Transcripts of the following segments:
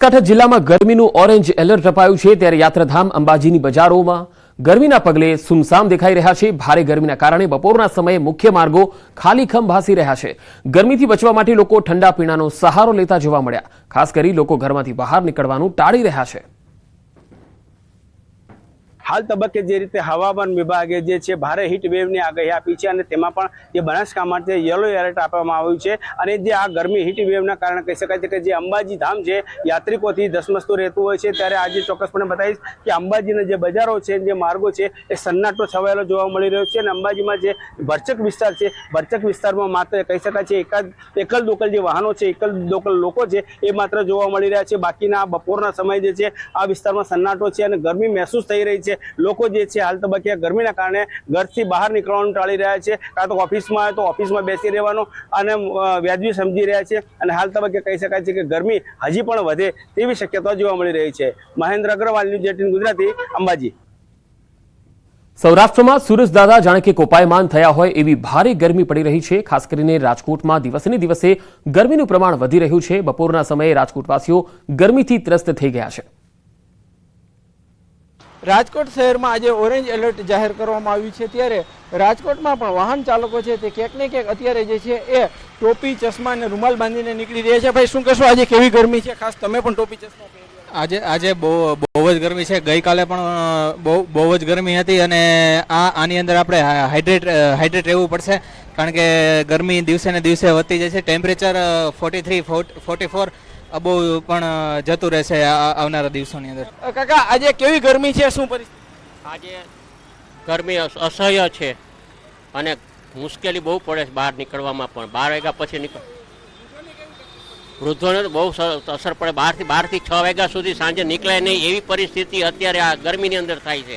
બનાસકાંઠા જિલ્લામાં ગરમીનું orange alert અપાયું છે ત્યારે યાત્રાધામ અંબાજીની બજારોમાં ગરમીના પગલે સુમસામ દેખાઈ રહ્યા છે. ભારે ગરમીના કારણે બપોરના સમયે મુખ્ય માર્ગો ખાલીખમ ભાસી રહ્યા છે. ગરમીથી બચવા માટે લોકો ઠંડા પીણાનો સહારો લેતા જોવા મળ્યા. ખાસ કરી લોકો ઘરમાંથી બહાર નીકળવાનું ટાળી રહ્યા છે. હાલ તબક્કે જે રીતે હવામાન વિભાગે જે છે ભારે હીટ વેવની આગાહી આપી છે અને તેમાં પણ જે બનાસકાંઠા યલો એલર્ટ આપવામાં આવ્યું છે અને જે આ ગરમી હીટ વેવના કારણે કહી શકાય છે કે જે અંબાજી ધામ છે યાત્રિકોથી ધસમસતું રહેતું હોય છે, ત્યારે આજે ચોક્કસપણે બતાવીશ કે અંબાજીના જે બજારો છે જે માર્ગો છે, એ સન્નાટો છવાયેલો જોવા મળી રહ્યો છે અને અંબાજીમાં જે ભરચક વિસ્તાર છે, ભરચક વિસ્તારમાં માત્ર કહી શકાય છે એકાદ, એકલ દોકલ જે વાહનો છે, એકલ દોકલ લોકો છે, એ માત્ર જોવા મળી રહ્યા છે. બાકીના બપોરના સમય જે છે, આ વિસ્તારમાં સન્નાટો છે અને ગરમી મહેસૂસ થઈ રહી છે. લોકો જે છે હાલ તબક્કે ગરમીના કારણે ઘરથી બહાર નીકળવાનું ટાળી રહ્યા છે. કાં તો ઓફિસમાં તો ઓફિસમાં બેસી રહેવાનું અને વ્યાજબી સમજી રહ્યા છે અને હાલ તબક્કે કહી શકાય છે કે ગરમી હજી પણ વધે તેવી શક્યતા જોવા મળી રહી છે. Mahendra Agrawal news eighteen Gujarati, Ambaji. સૌરાષ્ટ્રમાં સૂરજદાદા જાણે કે કોપાયમાન થયા હોય એવી ભારે ગરમી પડી રહી છે. ખાસ કરીને રાજકોટમાં દિવસને દિવસે ગરમીનું પ્રમાણ વધી રહ્યું છે. બપોરના સમયે રાજકોટવાસીઓ ગરમીથી ત્રસ્ત થઈ ગયા છે. રાજકોટ શહેરમાં આજે ઓરેન્જ એલર્ટ જાહેર કરવામાં આવ્યું છે ત્યારે રાજકોટમાં પણ વાહન ચાલકો છે તે ક્યાંક ને ક્યાંક અત્યારે જે છે એ ટોપી, ચશ્મા અને રૂમાલ બાંધીને નીકળી રહ્યા છે. ભાઈ, શું કહેશો? આજે કેવી ગરમી છે? ખાસ તમે પણ ટોપી, ચશ્મા આજે આજે બહુ બહુ જ ગરમી છે. ગઈકાલે પણ બહુ બહુ જ ગરમી હતી અને આ, આની અંદર આપણે હાઇડ્રેટ હાઇડ્રેટ રહેવું પડશે. કારણ કે ગરમી દિવસે ને દિવસે વધતી જાય છે. Temperature forty three forty four બહુ પણ જતું રહેશે આવનારા દિવસોની અંદર. કાકા આજે કેવી ગરમી છે? શું પરિસ્થિતિ? આજે ગરમી અસહ્ય છે. અને મુશ્કેલી બહુ પડે છે બહાર નીકળવામાં પણ. બાર વાગ્યા પછી નીકળ વૃદ્ધોને તો બહુ અસર પડે. બહારથી બારથી છ વાગ્યા સુધી સાંજે નીકળે નહીં. એવી પરિસ્થિતિ અત્યારે આ ગરમીની અંદર થાય છે.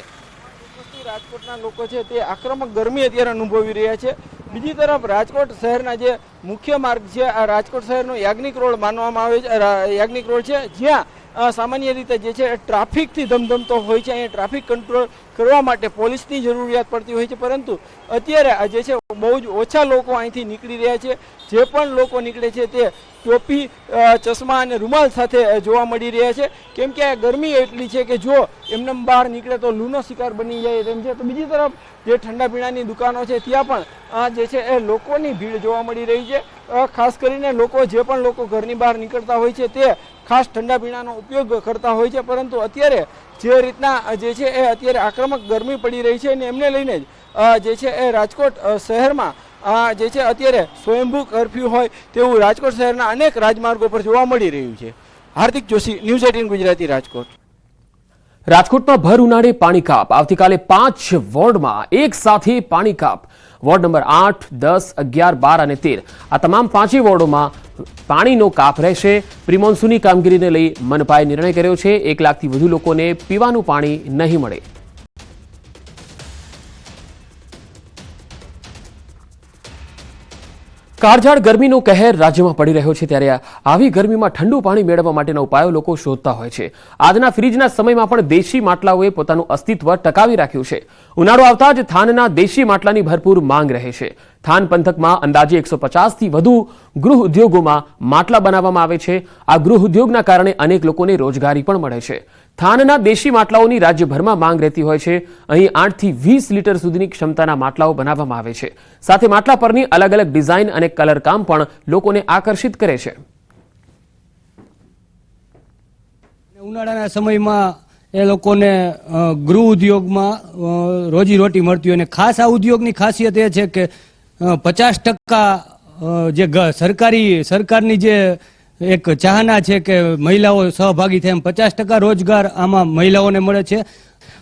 રાજકોટના લોકો છે તે આક્રમક ગરમી અત્યારે અનુભવી રહ્યા છે. બીજી તરફ રાજકોટ શહેરના જે મુખ્ય માર્ગ છે, આ રાજકોટ શહેરનો યાજ્ઞિક રોડ માનવામાં આવે છે યાજ્ઞિક રોડ છે, જ્યાં સામાન્ય રીતે જે છે, ટ્રાફિકથી ધમધમતો હોય છે. અહીંયા ટ્રાફિક કંટ્રોલ કરવા માટે પોલીસની જરૂરિયાત પડતી હોય છે. પરંતુ અત્યારે આ જે છે, બહુ જ ઓછા લોકો અહીંથી નીકળી રહ્યા છે. જે પણ લોકો નીકળે છે તે ટોપી ચશ્મા અને રૂમાલ સાથે જોવા મળી રહ્યા છે. કેમ કે આ ગરમી એટલી છે કે જો એમને બહાર નીકળે તો લૂનો શિકાર બની જાય તેમ છે. તો બીજી તરફ જે ઠંડા પીણાની દુકાનો છે, ત્યાં પણ આ જે છે, એ લોકોની ભીડ જોવા મળી રહી છે. ખાસ કરીને લોકો જે પણ લોકો ઘરની બહાર નીકળતા હોય છે તે ખાસ ઠંડા પીણાનો ઉપયોગ કરતા હોય છે, પરંતુ અત્યારે જે રીતના જે છે એ અત્યારે આક્રમક ગરમી પડી રહી છે અને એમને લઈને જ જે છે એ રાજકોટ શહેરમાં જે છે અત્યારે સ્વયંભૂ કરફ્યુ હોય તેવું રાજકોટ શહેરના અનેક રાજમાર્ગો પર જોવા મળી રહ્યું છે. Hardik Joshi, news eighteen Gujarati Rajkot. રાજકોટમાં ભર ઉનાળે પાણી કાપ. આવતીકાલે પાંચ વોર્ડમાં એક સાથે પાણી કાપ. વોર્ડ નંબર આઠ, દસ, અગિયાર, બાર અને તેર. આ તમામ પાંચેય વોર્ડોમાં પાણીનો કાપ રહેશે. પ્રિમોન્સુની કામગીરીને લઈ મનપાએ નિર્ણય કર્યો છે. એક લાખથી વધુ લોકોને પીવાનું પાણી નહીં મળે. કાળઝાળ ગરમીનો કહેર રાજ્યમાં પડી રહ્યો છે ત્યારે આવી ગરમીમાં ઠંડુ પાણી મેળવવા માટેના ઉપાયો લોકો શોધતા હોય છે. આજના ફ્રીજના સમયમાં પણ દેશી માટલાઓએ પોતાનું અસ્તિત્વ ટકાવી રાખ્યું છે. ઉનાળો આવતા જ થાનના દેશી માટલાની ભરપૂર માંગ રહે છે. થાન પંથકમાં અંદાજે એકસો પચાસથી વધુ ગૃહ ઉદ્યોગોમાં માટલા બનાવવામાં આવે છે. આ ગૃહ ઉદ્યોગના કારણે અનેક લોકોને રોજગારી પણ મળે છે. થાનના દેશી માટલાઓની રાજ્યભરમાં માંગ રહેતી હોય છે. અહીં આઠથી વીસ લીટર સુધીની ક્ષમતાના માટલાઓ બનાવવામાં આવે છે. સાથે માટલા પરની અલગ અલગ ડિઝાઇન અને કલર કામ પણ લોકોને આકર્ષિત કરે છે. ઉનાળાના સમયમાં એ લોકોને ગૃહ ઉદ્યોગમાં રોજીરોટી મળતી હોય. અને ખાસ આ ઉદ્યોગની ખાસિયત એ છે કે પચાસ ટકા જે સરકારી, સરકારની જે એક ચાહના છે કે મહિલાઓ સહભાગી થાય એમ પચાસ ટકા રોજગાર આમાં મહિલાઓને મળે છે.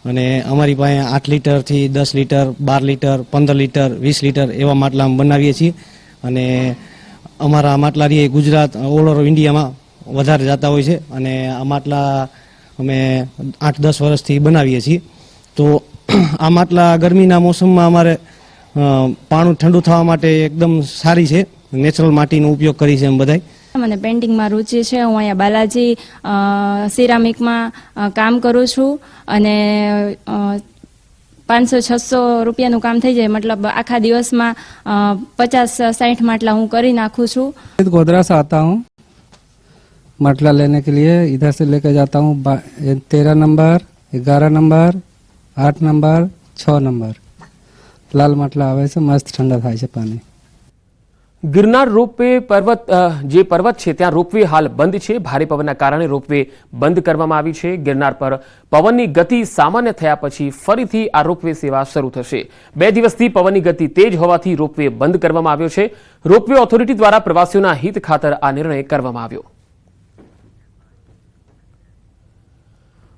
અને અમારી પાસે આઠ લીટરથી દસ લીટર, બાર લીટર, પંદર લીટર, વીસ લીટર એવા માટલા અમે બનાવીએ છીએ. અને અમારા માટલા રહીએ ગુજરાત ઓલ ઓવર ઇન્ડિયામાં વધારે જતા હોય છે. અને આ માટલા અમે આઠ દસ વર્ષથી બનાવીએ છીએ. તો આ માટલા ગરમીના મોસમમાં અમારે પાણું ઠંડુ થવા માટે એકદમ સારી છે. નેચરલ માટીનો ઉપયોગ કરી છે એમ બધાય. મને પેઇન્ટિંગમાં રુચિ છે. હું અહીંયા બાલાજી સિરામિકમાં કામ કરું છું અને પાંચસો, છસો રૂપિયાનું કામ થઈ જાય. મતલબ આખા દિવસમાં પચાસ સાઠ માટલા હું કરી નાખું છું. ગોધરા સે આતા હું. માટલા લેને કે લીએ ઇધર સે લેકે જાતા હું. તેરહ નંબર ગ્યારહ નંબર, આઠ નંબર, છ નંબર. લાલ માટલા આવે છે, મસ્ત ઠંડા થાય છે પાણી. ગિરનાર રોપવે પર્વત જે પર્વત છે, ત્યાં રોપવે હાલ બંધ છે. ભારે પવનના કારણે રોપવે બંધ કરવામાં આવી છે. ગિરનાર પર પવનની ગતિ સામાન્ય થયા પછી ફરીથી આ રોપવે સેવા શરૂ થશે. બે દિવસથી પવનની ગતિ તેજ હોવાથી રોપવે બંધ કરવામાં આવ્યો છે. રોપવે ઓથોરિટી દ્વારા પ્રવાસીઓના હિત ખાતર આ નિર્ણય કરવામાં આવ્યો.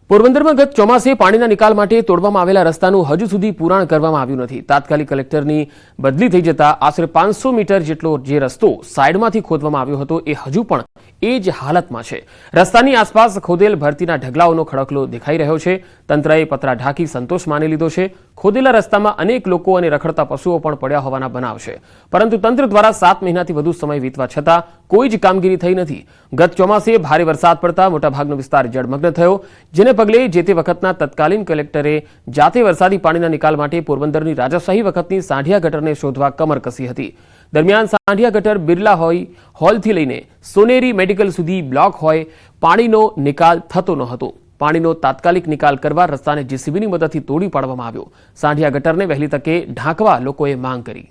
પોરબંદરમાં ગત ચોમાસે પાણીના નિકાલ માટે તોડવામાં આવેલા રસ્તાનું હજુ સુધી પૂરાણ કરવામાં આવ્યું નથી. તાત્કાલિક કલેક્ટરની બદલી થઈ જતા આશરે પાંચસો મીટર જેટલો જે રસ્તો સાઇડમાંથી ખોદવામાં આવ્યો હતો, એ હજુ પણ એ જ હાલતમાં છે. રસ્તાની આસપાસ ખોદેલ ભરતીના ઢગલાઓનો ખડકલો દેખાઈ રહ્યો છે. તંત્રએ પતરા ઢાંકી સંતોષ માની લીધો છે. ખોદેલા રસ્તામાં અનેક લોકો અને રખડતા પશુઓ પણ પડ્યા હોવાના બનાવ છે. પરંતુ તંત્ર દ્વારા સાત મહિનાથી વધુ સમય વીતવા છતાં કોઈ જ કામગીરી થઈ નથી. ગત ચોમાસે ભારે વરસાદ પડતા મોટાભાગનો વિસ્તાર જળમગ્ન થયો. જેને પગલે જે તે વખતના તત્કાલીન કલેક્ટરે જાતે વરસાદી પાણીના નિકાલ માટે પોરબંદરની રાજાશાહી વખતની સાંઢિયા ગટરને શોધવા કમર કસી હતી. દરમિયાન સાંઢિયા ગટર બિરલા હોય, હોલથી લઈને સોનેરી મેડિકલ સુધી બ્લોક હોય, પાણીનો નિકાલ થતો ન હતો. પાણીનો તાત્કાલિક નિકાલ કરવા રસ્તાને જેસીબીની મદદથી તોડી પાડવામાં આવ્યો. સાંઢિયા ગટરને વહેલી તકે ઢાંકવા લોકોએ માંગ કરી.